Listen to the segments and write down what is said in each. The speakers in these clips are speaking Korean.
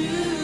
you.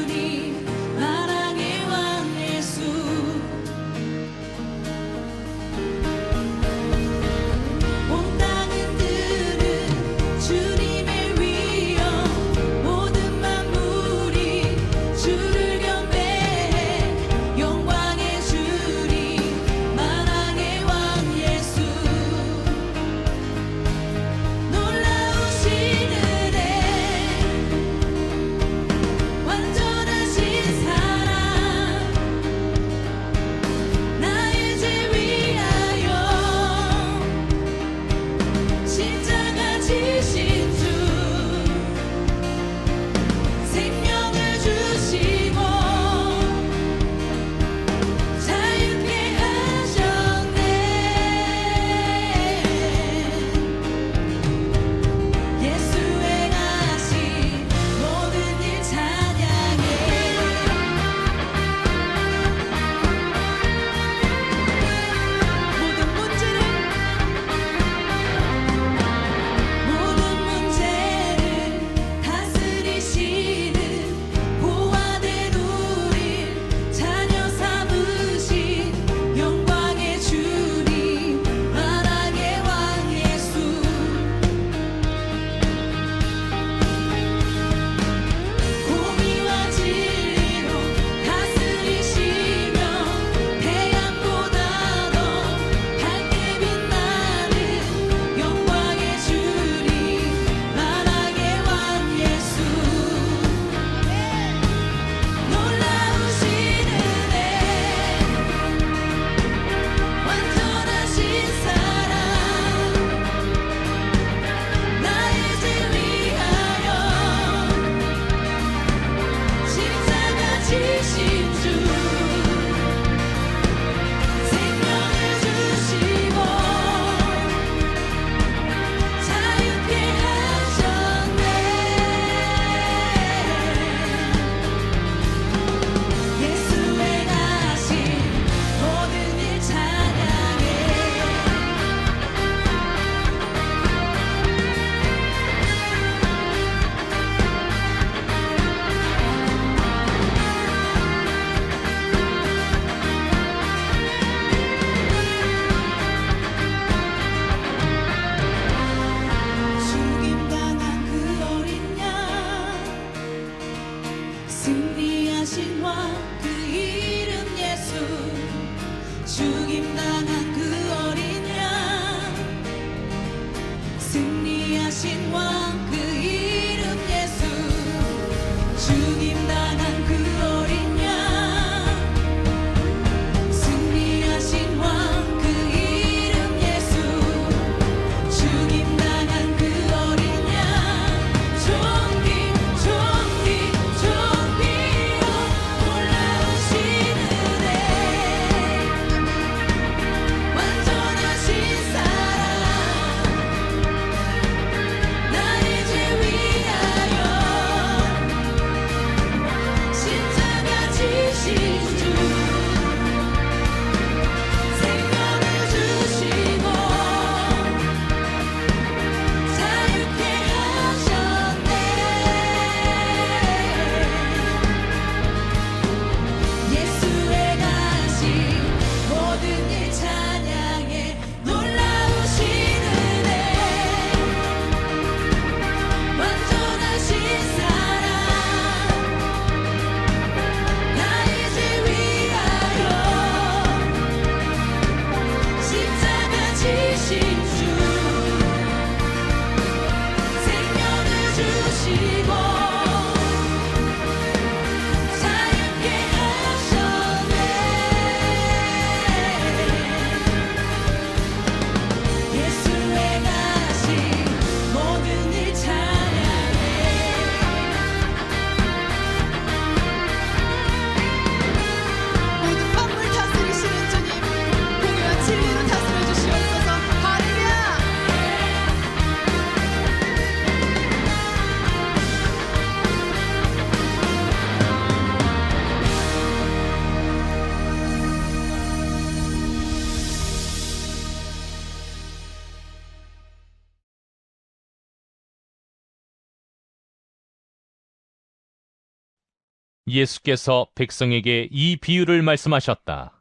예수께서 백성에게 이 비유를 말씀하셨다.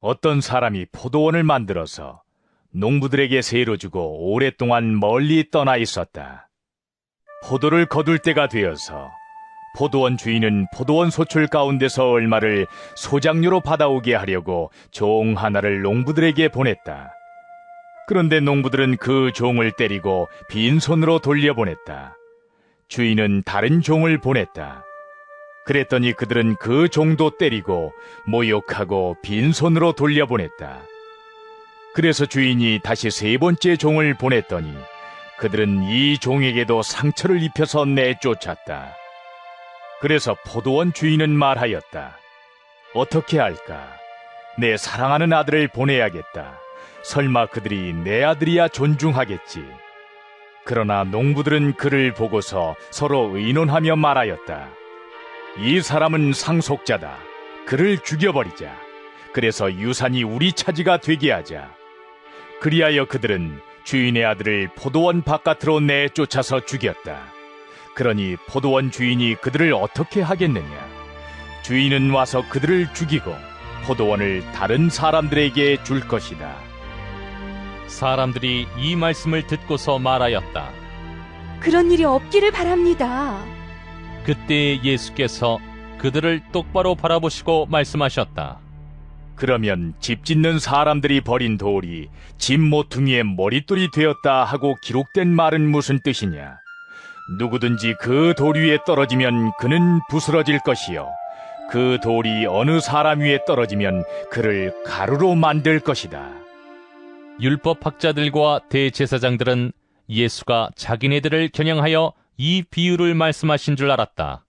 어떤 사람이 포도원을 만들어서 농부들에게 세로 주고 오랫동안 멀리 떠나 있었다. 포도를 거둘 때가 되어서 포도원 주인은 포도원 소출 가운데서 얼마를 소장료로 받아오게 하려고 종 하나를 농부들에게 보냈다. 그런데 농부들은 그 종을 때리고 빈손으로 돌려보냈다. 주인은 다른 종을 보냈다. 그랬더니 그들은 그 종도 때리고 모욕하고 빈손으로 돌려보냈다. 그래서 주인이 다시 세 번째 종을 보냈더니 그들은 이 종에게도 상처를 입혀서 내쫓았다. 그래서 포도원 주인은 말하였다. 어떻게 할까? 내 사랑하는 아들을 보내야겠다. 설마 그들이 내 아들이야 존중하겠지. 그러나 농부들은 그를 보고서 서로 의논하며 말하였다. 이 사람은 상속자다. 그를 죽여버리자. 그래서 유산이 우리 차지가 되게 하자. 그리하여 그들은 주인의 아들을 포도원 바깥으로 내쫓아서 죽였다. 그러니 포도원 주인이 그들을 어떻게 하겠느냐? 주인은 와서 그들을 죽이고 포도원을 다른 사람들에게 줄 것이다. 사람들이 이 말씀을 듣고서 말하였다. 그런 일이 없기를 바랍니다. 그때 예수께서 그들을 똑바로 바라보시고 말씀하셨다. 그러면 집 짓는 사람들이 버린 돌이 집 모퉁이의 머릿돌이 되었다 하고 기록된 말은 무슨 뜻이냐? 누구든지 그 돌 위에 떨어지면 그는 부스러질 것이요. 그 돌이 어느 사람 위에 떨어지면 그를 가루로 만들 것이다. 율법학자들과 대제사장들은 예수가 자기네들을 겨냥하여 이 비유를 말씀하신 줄 알았다.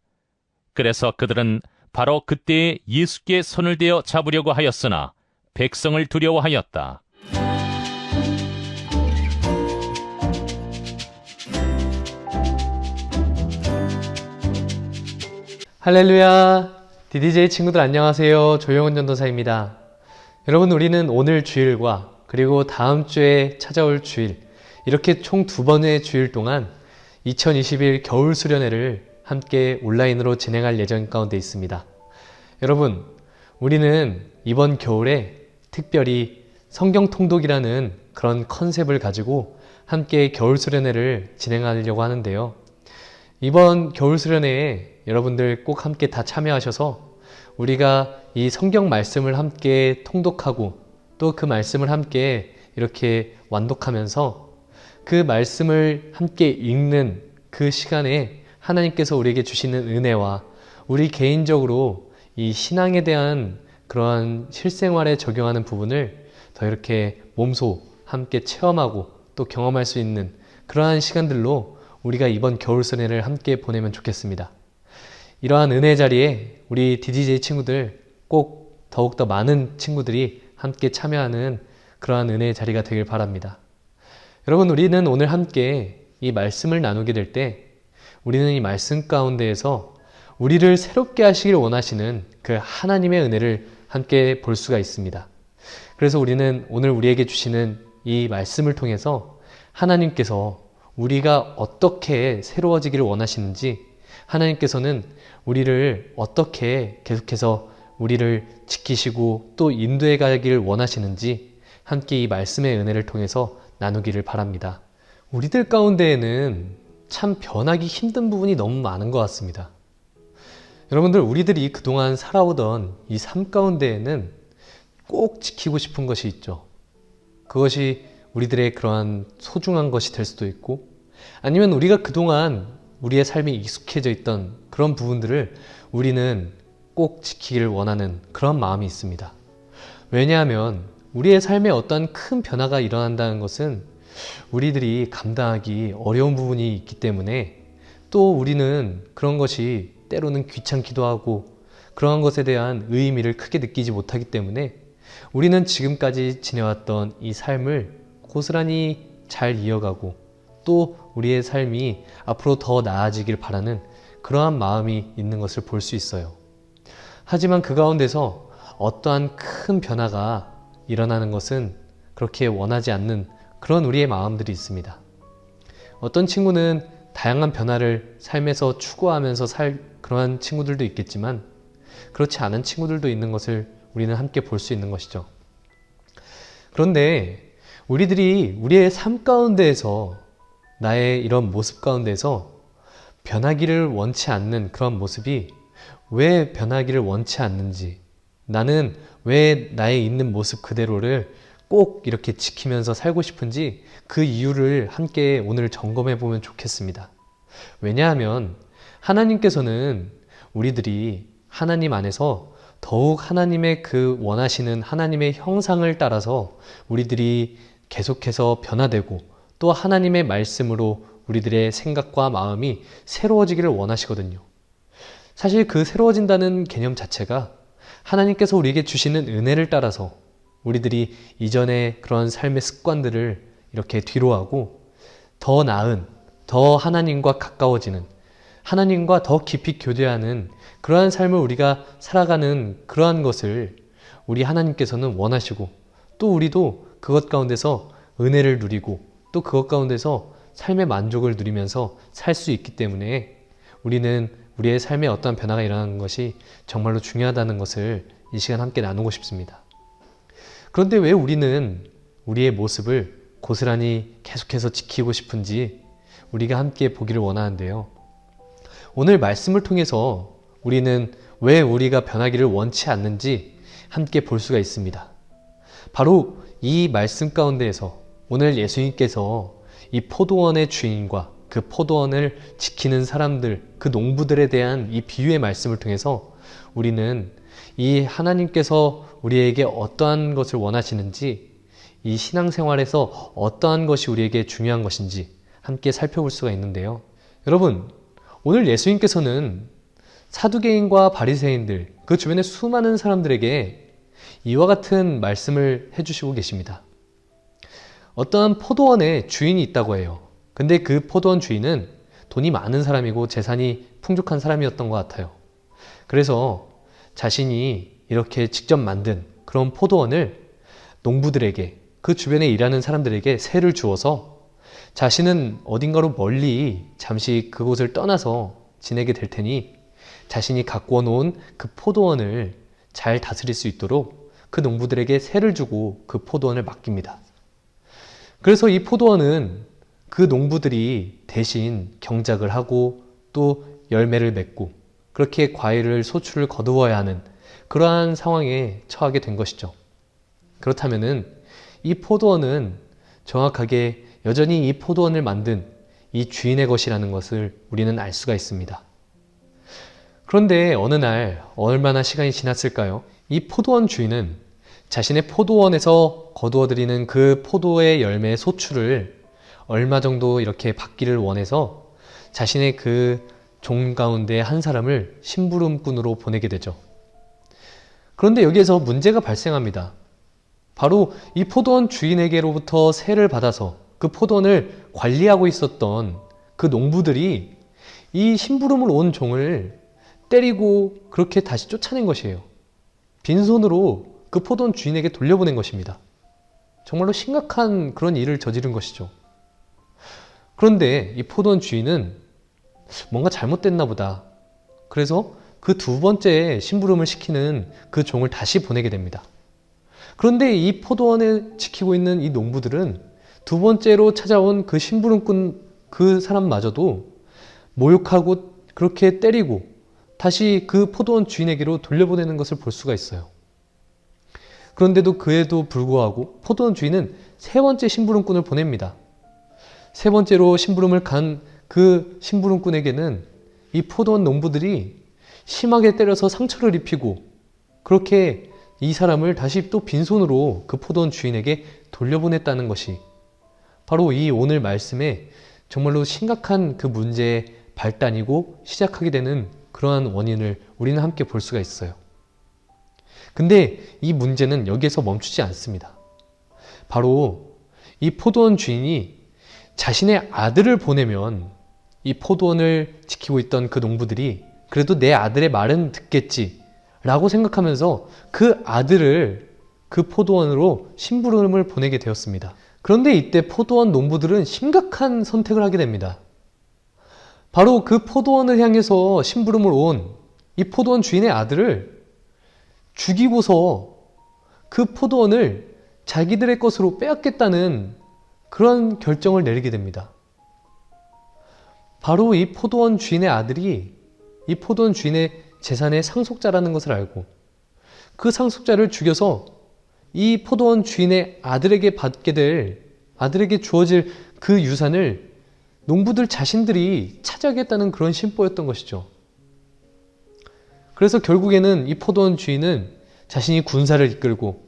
그래서 그들은 바로 그때에 예수께 손을 대어 잡으려고 하였으나 백성을 두려워하였다. 할렐루야! DDJ 친구들 안녕하세요. 조영은 전도사입니다. 여러분, 우리는 오늘 주일과 그리고 다음 주에 찾아올 주일, 이렇게 총 두 번의 주일 동안 2021 겨울 수련회를 함께 온라인으로 진행할 예정 가운데 있습니다. 여러분, 우리는 이번 겨울에 특별히 성경 통독이라는 그런 컨셉을 가지고 함께 겨울 수련회를 진행하려고 하는데요. 이번 겨울 수련회에 여러분들 꼭 함께 다 참여하셔서 우리가 이 성경 말씀을 함께 통독하고 또 그 말씀을 함께 이렇게 완독하면서 그 말씀을 함께 읽는 그 시간에 하나님께서 우리에게 주시는 은혜와 우리 개인적으로 이 신앙에 대한 그러한 실생활에 적용하는 부분을 더 이렇게 몸소 함께 체험하고 또 경험할 수 있는 그러한 시간들로 우리가 이번 겨울 수련회를 함께 보내면 좋겠습니다. 이러한 은혜 자리에 우리 DDJ 친구들 꼭 더욱더 많은 친구들이 함께 참여하는 그러한 은혜의 자리가 되길 바랍니다. 여러분, 우리는 오늘 함께 이 말씀을 나누게 될 때 우리는 이 말씀 가운데에서 우리를 새롭게 하시길 원하시는 그 하나님의 은혜를 함께 볼 수가 있습니다. 그래서 우리는 오늘 우리에게 주시는 이 말씀을 통해서 하나님께서 우리가 어떻게 새로워지기를 원하시는지 하나님께서는 우리를 어떻게 계속해서 우리를 지키시고 또 인도해 가기를 원하시는지 함께 이 말씀의 은혜를 통해서 나누기를 바랍니다. 우리들 가운데에는 참 변하기 힘든 부분이 너무 많은 것 같습니다. 여러분들, 우리들이 그동안 살아오던 이 삶 가운데에는 꼭 지키고 싶은 것이 있죠. 그것이 우리들의 그러한 소중한 것이 될 수도 있고 아니면 우리가 그동안 우리의 삶에 익숙해져 있던 그런 부분들을 우리는 꼭 지키기를 원하는 그런 마음이 있습니다. 왜냐하면 우리의 삶에 어떤 큰 변화가 일어난다는 것은 우리들이 감당하기 어려운 부분이 있기 때문에 또 우리는 그런 것이 때로는 귀찮기도 하고 그러한 것에 대한 의미를 크게 느끼지 못하기 때문에 우리는 지금까지 지내왔던 이 삶을 고스란히 잘 이어가고 또 우리의 삶이 앞으로 더 나아지길 바라는 그러한 마음이 있는 것을 볼 수 있어요. 하지만 그 가운데서 어떠한 큰 변화가 일어나는 것은 그렇게 원하지 않는 그런 우리의 마음들이 있습니다. 어떤 친구는 다양한 변화를 삶에서 추구하면서 살 그러한 친구들도 있겠지만 그렇지 않은 친구들도 있는 것을 우리는 함께 볼 수 있는 것이죠. 그런데 우리들이 우리의 삶 가운데에서 나의 이런 모습 가운데서 변하기를 원치 않는 그런 모습이 왜 변하기를 원치 않는지 나는 왜 나의 있는 모습 그대로를 꼭 이렇게 지키면서 살고 싶은지 그 이유를 함께 오늘 점검해 보면 좋겠습니다. 왜냐하면 하나님께서는 우리들이 하나님 안에서 더욱 하나님의 그 원하시는 하나님의 형상을 따라서 우리들이 계속해서 변화되고 또 하나님의 말씀으로 우리들의 생각과 마음이 새로워지기를 원하시거든요. 사실 그 새로워진다는 개념 자체가 하나님께서 우리에게 주시는 은혜를 따라서 우리들이 이전의 그런 삶의 습관들을 이렇게 뒤로하고 더 나은, 더 하나님과 가까워지는, 하나님과 더 깊이 교제하는 그러한 삶을 우리가 살아가는 그러한 것을 우리 하나님께서는 원하시고 또 우리도 그것 가운데서 은혜를 누리고 또 그것 가운데서 삶의 만족을 누리면서 살 수 있기 때문에 우리는 우리의 삶에 어떠한 변화가 일어나는 것이 정말로 중요하다는 것을 이 시간 함께 나누고 싶습니다. 그런데 왜 우리는 우리의 모습을 고스란히 계속해서 지키고 싶은지 우리가 함께 보기를 원하는데요. 오늘 말씀을 통해서 우리는 왜 우리가 변하기를 원치 않는지 함께 볼 수가 있습니다. 바로 이 말씀 가운데에서 오늘 예수님께서 이 포도원의 주인과 그 포도원을 지키는 사람들, 그 농부들에 대한 이 비유의 말씀을 통해서 우리는 이 하나님께서 우리에게 어떠한 것을 원하시는지 이 신앙생활에서 어떠한 것이 우리에게 중요한 것인지 함께 살펴볼 수가 있는데요. 여러분, 오늘 예수님께서는 사두개인과 바리새인들, 그 주변의 수많은 사람들에게 이와 같은 말씀을 해주시고 계십니다. 어떠한 포도원에 주인이 있다고 해요. 근데 그 포도원 주인은 돈이 많은 사람이고 재산이 풍족한 사람이었던 것 같아요. 그래서 자신이 이렇게 직접 만든 그런 포도원을 농부들에게 그 주변에 일하는 사람들에게 세를 주어서 자신은 어딘가로 멀리 잠시 그곳을 떠나서 지내게 될 테니 자신이 갖고 놓은 그 포도원을 잘 다스릴 수 있도록 그 농부들에게 세를 주고 그 포도원을 맡깁니다. 그래서 이 포도원은 그 농부들이 대신 경작을 하고 또 열매를 맺고 그렇게 과일을 소출을 거두어야 하는 그러한 상황에 처하게 된 것이죠. 그렇다면은 이 포도원은 정확하게 여전히 이 포도원을 만든 이 주인의 것이라는 것을 우리는 알 수가 있습니다. 그런데 어느 날 얼마나 시간이 지났을까요? 이 포도원 주인은 자신의 포도원에서 거두어들이는 그 포도의 열매의 소출을 얼마 정도 이렇게 받기를 원해서 자신의 그 종 가운데 한 사람을 심부름꾼으로 보내게 되죠. 그런데 여기에서 문제가 발생합니다. 바로 이 포도원 주인에게로부터 세를 받아서 그 포도원을 관리하고 있었던 그 농부들이 이 심부름을 온 종을 때리고 그렇게 다시 쫓아낸 것이에요. 빈손으로 그 포도원 주인에게 돌려보낸 것입니다. 정말로 심각한 그런 일을 저지른 것이죠. 그런데 이 포도원 주인은 뭔가 잘못됐나 보다. 그래서 그 두 번째 심부름을 시키는 그 종을 다시 보내게 됩니다. 그런데 이 포도원을 지키고 있는 이 농부들은 두 번째로 찾아온 그 심부름꾼 그 사람마저도 모욕하고 그렇게 때리고 다시 그 포도원 주인에게로 돌려보내는 것을 볼 수가 있어요. 그런데도 그에도 불구하고 포도원 주인은 세 번째 심부름꾼을 보냅니다. 세 번째로 심부름을 간 그 심부름꾼에게는 이 포도원 농부들이 심하게 때려서 상처를 입히고 그렇게 이 사람을 다시 또 빈손으로 그 포도원 주인에게 돌려보냈다는 것이 바로 이 오늘 말씀에 정말로 심각한 그 문제의 발단이고 시작하게 되는 그러한 원인을 우리는 함께 볼 수가 있어요. 근데 이 문제는 여기에서 멈추지 않습니다. 바로 이 포도원 주인이 자신의 아들을 보내면 이 포도원을 지키고 있던 그 농부들이 그래도 내 아들의 말은 듣겠지 라고 생각하면서 그 아들을 그 포도원으로 심부름을 보내게 되었습니다. 그런데 이때 포도원 농부들은 심각한 선택을 하게 됩니다. 바로 그 포도원을 향해서 심부름을 온 이 포도원 주인의 아들을 죽이고서 그 포도원을 자기들의 것으로 빼앗겠다는 그런 결정을 내리게 됩니다. 바로 이 포도원 주인의 아들이 이 포도원 주인의 재산의 상속자라는 것을 알고 그 상속자를 죽여서 이 포도원 주인의 아들에게 받게 될 아들에게 주어질 그 유산을 농부들 자신들이 차지하겠다는 그런 심보였던 것이죠. 그래서 결국에는 이 포도원 주인은 자신이 군사를 이끌고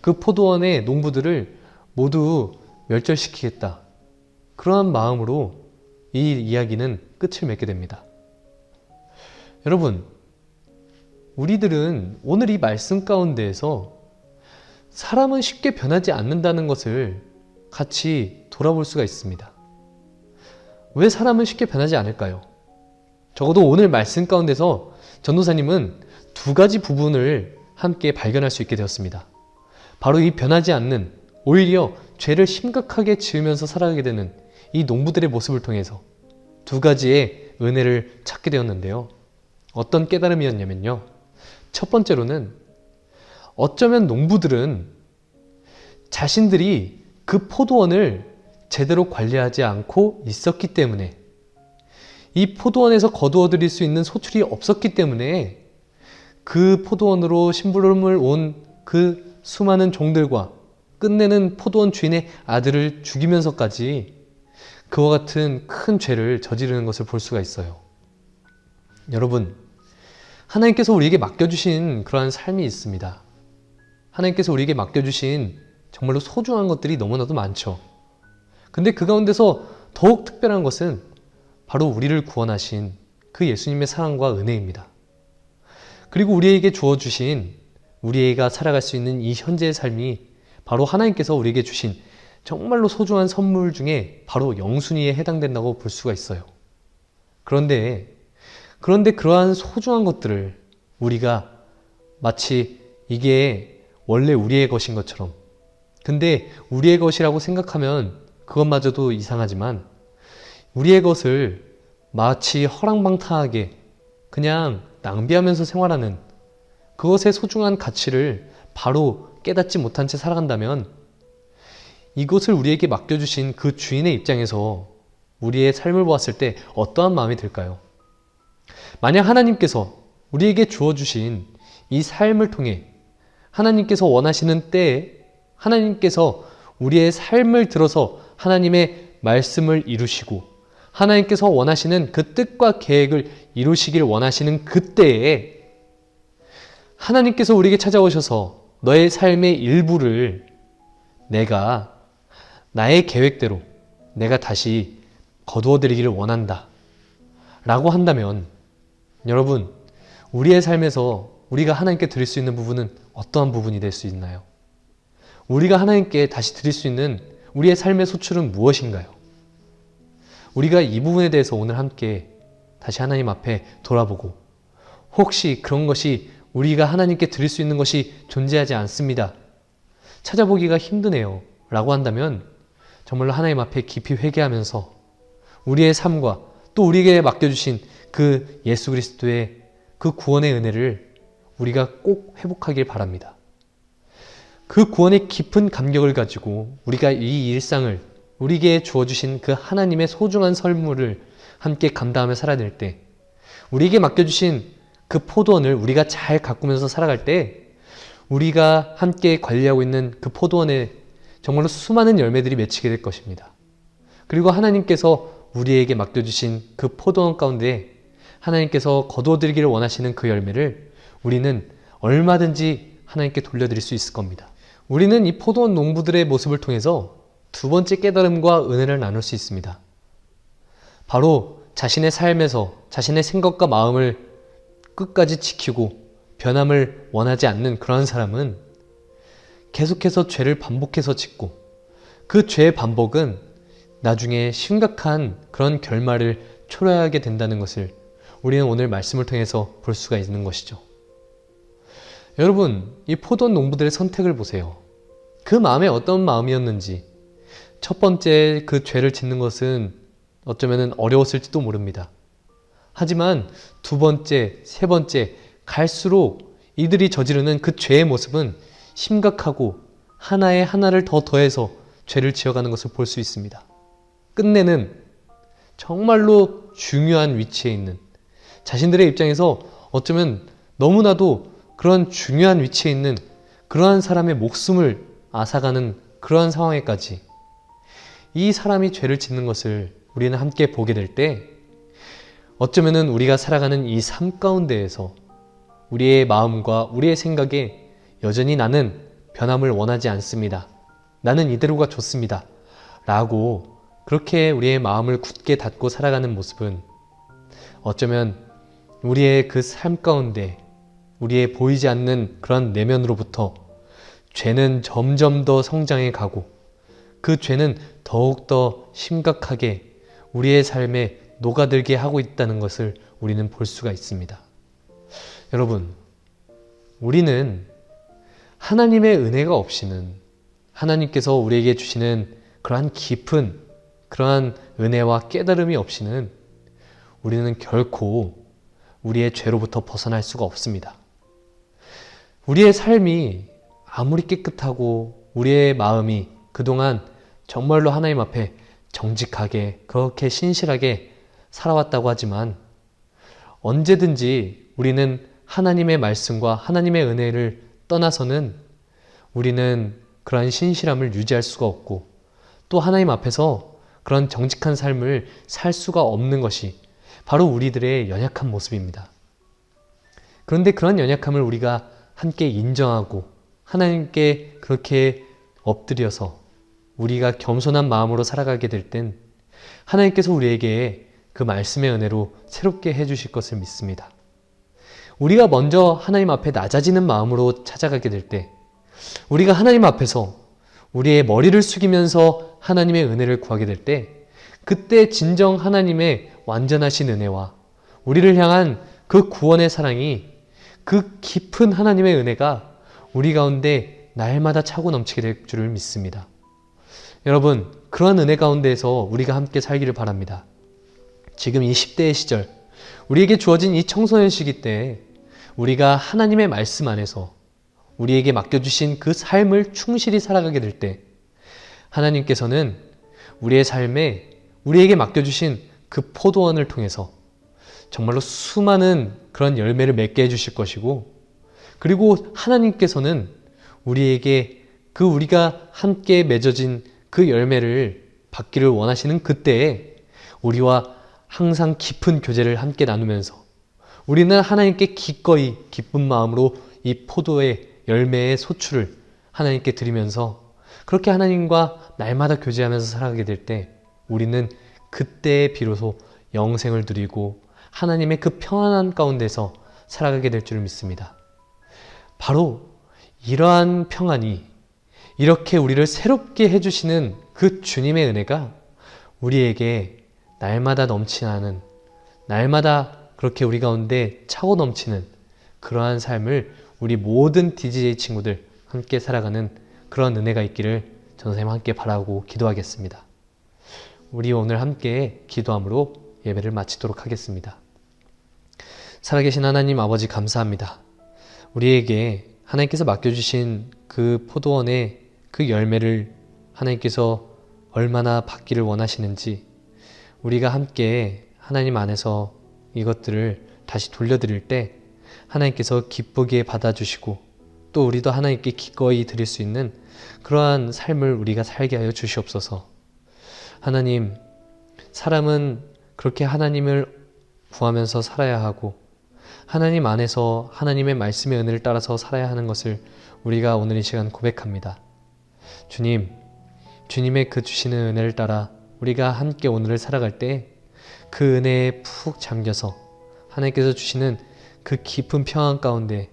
그 포도원의 농부들을 모두 멸절시키겠다. 그러한 마음으로 이 이야기는 끝을 맺게 됩니다. 여러분, 우리들은 오늘 이 말씀 가운데에서 사람은 쉽게 변하지 않는다는 것을 같이 돌아볼 수가 있습니다. 왜 사람은 쉽게 변하지 않을까요? 적어도 오늘 말씀 가운데서 전도사님은 두 가지 부분을 함께 발견할 수 있게 되었습니다. 바로 이 변하지 않는 오히려 죄를 심각하게 지으면서 살아가게 되는 이 농부들의 모습을 통해서 두 가지의 은혜를 찾게 되었는데요. 어떤 깨달음이었냐면요. 첫 번째로는 어쩌면 농부들은 자신들이 그 포도원을 제대로 관리하지 않고 있었기 때문에 이 포도원에서 거두어 들일 수 있는 소출이 없었기 때문에 그 포도원으로 심부름을 온 그 수많은 종들과 끝내는 포도원 주인의 아들을 죽이면서까지 그와 같은 큰 죄를 저지르는 것을 볼 수가 있어요. 여러분, 하나님께서 우리에게 맡겨주신 그러한 삶이 있습니다. 하나님께서 우리에게 맡겨주신 정말로 소중한 것들이 너무나도 많죠. 근데 그 가운데서 더욱 특별한 것은 바로 우리를 구원하신 그 예수님의 사랑과 은혜입니다. 그리고 우리에게 주어주신 우리가 살아갈 수 있는 이 현재의 삶이 바로 하나님께서 우리에게 주신 정말로 소중한 선물 중에 바로 영순이에 해당된다고 볼 수가 있어요. 그런데, 그런데 그러한 소중한 것들을 우리가 마치 이게 원래 우리의 것인 것처럼 근데 우리의 것이라고 생각하면 그것마저도 이상하지만 우리의 것을 마치 허랑방탕하게 그냥 낭비하면서 생활하는 그것의 소중한 가치를 바로 깨닫지 못한 채 살아간다면 이것을 우리에게 맡겨주신 그 주인의 입장에서 우리의 삶을 보았을 때 어떠한 마음이 들까요? 만약 하나님께서 우리에게 주어주신 이 삶을 통해 하나님께서 원하시는 때에 하나님께서 우리의 삶을 들어서 하나님의 말씀을 이루시고 하나님께서 원하시는 그 뜻과 계획을 이루시길 원하시는 그때에 하나님께서 우리에게 찾아오셔서 너의 삶의 일부를 내가 나의 계획대로 내가 다시 거두어 드리기를 원한다. 라고 한다면 여러분, 우리의 삶에서 우리가 하나님께 드릴 수 있는 부분은 어떠한 부분이 될 수 있나요? 우리가 하나님께 다시 드릴 수 있는 우리의 삶의 소출은 무엇인가요? 우리가 이 부분에 대해서 오늘 함께 다시 하나님 앞에 돌아보고 혹시 그런 것이 우리가 하나님께 드릴 수 있는 것이 존재하지 않습니다. 찾아보기가 힘드네요. 라고 한다면 정말로 하나님 앞에 깊이 회개하면서 우리의 삶과 또 우리에게 맡겨주신 그 예수 그리스도의 그 구원의 은혜를 우리가 꼭 회복하길 바랍니다. 그 구원의 깊은 감격을 가지고 우리가 이 일상을 우리에게 주어주신 그 하나님의 소중한 선물을 함께 감당하며 살아낼 때 우리에게 맡겨주신 그 포도원을 우리가 잘 가꾸면서 살아갈 때 우리가 함께 관리하고 있는 그 포도원에 정말로 수많은 열매들이 맺히게 될 것입니다. 그리고 하나님께서 우리에게 맡겨주신 그 포도원 가운데 하나님께서 거두어드리기를 원하시는 그 열매를 우리는 얼마든지 하나님께 돌려드릴 수 있을 겁니다. 우리는 이 포도원 농부들의 모습을 통해서 두 번째 깨달음과 은혜를 나눌 수 있습니다. 바로 자신의 삶에서 자신의 생각과 마음을 끝까지 지키고 변함을 원하지 않는 그런 사람은 계속해서 죄를 반복해서 짓고 그 죄의 반복은 나중에 심각한 그런 결말을 초래하게 된다는 것을 우리는 오늘 말씀을 통해서 볼 수가 있는 것이죠. 여러분, 이 포도원 농부들의 선택을 보세요. 그 마음에 어떤 마음이었는지 첫 번째 그 죄를 짓는 것은 어쩌면 어려웠을지도 모릅니다. 하지만 두 번째, 세 번째 갈수록 이들이 저지르는 그 죄의 모습은 심각하고 하나에 하나를 더 더해서 죄를 지어가는 것을 볼 수 있습니다. 끝내는 정말로 중요한 위치에 있는 자신들의 입장에서 어쩌면 너무나도 그런 중요한 위치에 있는 그러한 사람의 목숨을 앗아가는 그러한 상황에까지 이 사람이 죄를 짓는 것을 우리는 함께 보게 될 때 어쩌면은 우리가 살아가는 이 삶 가운데에서 우리의 마음과 우리의 생각에 여전히 나는 변함을 원하지 않습니다. 나는 이대로가 좋습니다. 라고 그렇게 우리의 마음을 굳게 닫고 살아가는 모습은 어쩌면 우리의 그 삶 가운데 우리의 보이지 않는 그런 내면으로부터 죄는 점점 더 성장해 가고 그 죄는 더욱더 심각하게 우리의 삶에 녹아들게 하고 있다는 것을 우리는 볼 수가 있습니다. 여러분, 우리는 하나님의 은혜가 없이는 하나님께서 우리에게 주시는 그러한 깊은 그러한 은혜와 깨달음이 없이는 우리는 결코 우리의 죄로부터 벗어날 수가 없습니다. 우리의 삶이 아무리 깨끗하고 우리의 마음이 그동안 정말로 하나님 앞에 정직하게 그렇게 신실하게 살아왔다고 하지만 언제든지 우리는 하나님의 말씀과 하나님의 은혜를 떠나서는 우리는 그러한 신실함을 유지할 수가 없고 또 하나님 앞에서 그런 정직한 삶을 살 수가 없는 것이 바로 우리들의 연약한 모습입니다. 그런데 그런 연약함을 우리가 함께 인정하고 하나님께 그렇게 엎드려서 우리가 겸손한 마음으로 살아가게 될 땐 하나님께서 우리에게 그 말씀의 은혜로 새롭게 해주실 것을 믿습니다. 우리가 먼저 하나님 앞에 낮아지는 마음으로 찾아가게 될 때, 우리가 하나님 앞에서 우리의 머리를 숙이면서 하나님의 은혜를 구하게 될 때, 그때 진정 하나님의 완전하신 은혜와 우리를 향한 그 구원의 사랑이 그 깊은 하나님의 은혜가 우리 가운데 날마다 차고 넘치게 될 줄을 믿습니다. 여러분, 그러한 은혜 가운데에서 우리가 함께 살기를 바랍니다. 지금 이 10대의 시절, 우리에게 주어진 이 청소년 시기 때 우리가 하나님의 말씀 안에서 우리에게 맡겨주신 그 삶을 충실히 살아가게 될 때 하나님께서는 우리의 삶에 우리에게 맡겨주신 그 포도원을 통해서 정말로 수많은 그런 열매를 맺게 해주실 것이고 그리고 하나님께서는 우리에게 그 우리가 함께 맺어진 그 열매를 받기를 원하시는 그때에 우리와 항상 깊은 교제를 함께 나누면서 우리는 하나님께 기꺼이 기쁜 마음으로 이 포도의 열매의 소출을 하나님께 드리면서 그렇게 하나님과 날마다 교제하면서 살아가게 될 때 우리는 그때 비로소 영생을 누리고 하나님의 그 평안한 가운데서 살아가게 될 줄을 믿습니다. 바로 이러한 평안이 이렇게 우리를 새롭게 해주시는 그 주님의 은혜가 우리에게 날마다 넘치는 날마다 그렇게 우리 가운데 차고 넘치는 그러한 삶을 우리 모든 DJ 친구들 함께 살아가는 그런 은혜가 있기를 전선생님 함께 바라고 기도하겠습니다. 우리 오늘 함께 기도함으로 예배를 마치도록 하겠습니다. 살아계신 하나님 아버지 감사합니다. 우리에게 하나님께서 맡겨주신 그 포도원의 그 열매를 하나님께서 얼마나 받기를 원하시는지 우리가 함께 하나님 안에서 이것들을 다시 돌려드릴 때 하나님께서 기쁘게 받아주시고 또 우리도 하나님께 기꺼이 드릴 수 있는 그러한 삶을 우리가 살게 하여 주시옵소서. 하나님, 사람은 그렇게 하나님을 구하면서 살아야 하고 하나님 안에서 하나님의 말씀의 은혜를 따라서 살아야 하는 것을 우리가 오늘 이 시간 고백합니다. 주님, 주님의 그 주시는 은혜를 따라 우리가 함께 오늘을 살아갈 때 그 은혜에 푹 잠겨서 하나님께서 주시는 그 깊은 평안 가운데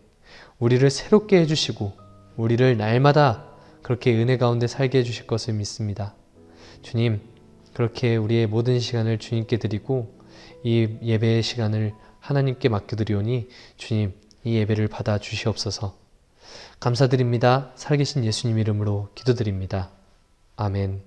우리를 새롭게 해주시고 우리를 날마다 그렇게 은혜 가운데 살게 해주실 것을 믿습니다. 주님, 그렇게 우리의 모든 시간을 주님께 드리고 이 예배의 시간을 하나님께 맡겨드리오니 주님 이 예배를 받아 주시옵소서. 감사드립니다. 살계신 예수님 이름으로 기도드립니다. 아멘.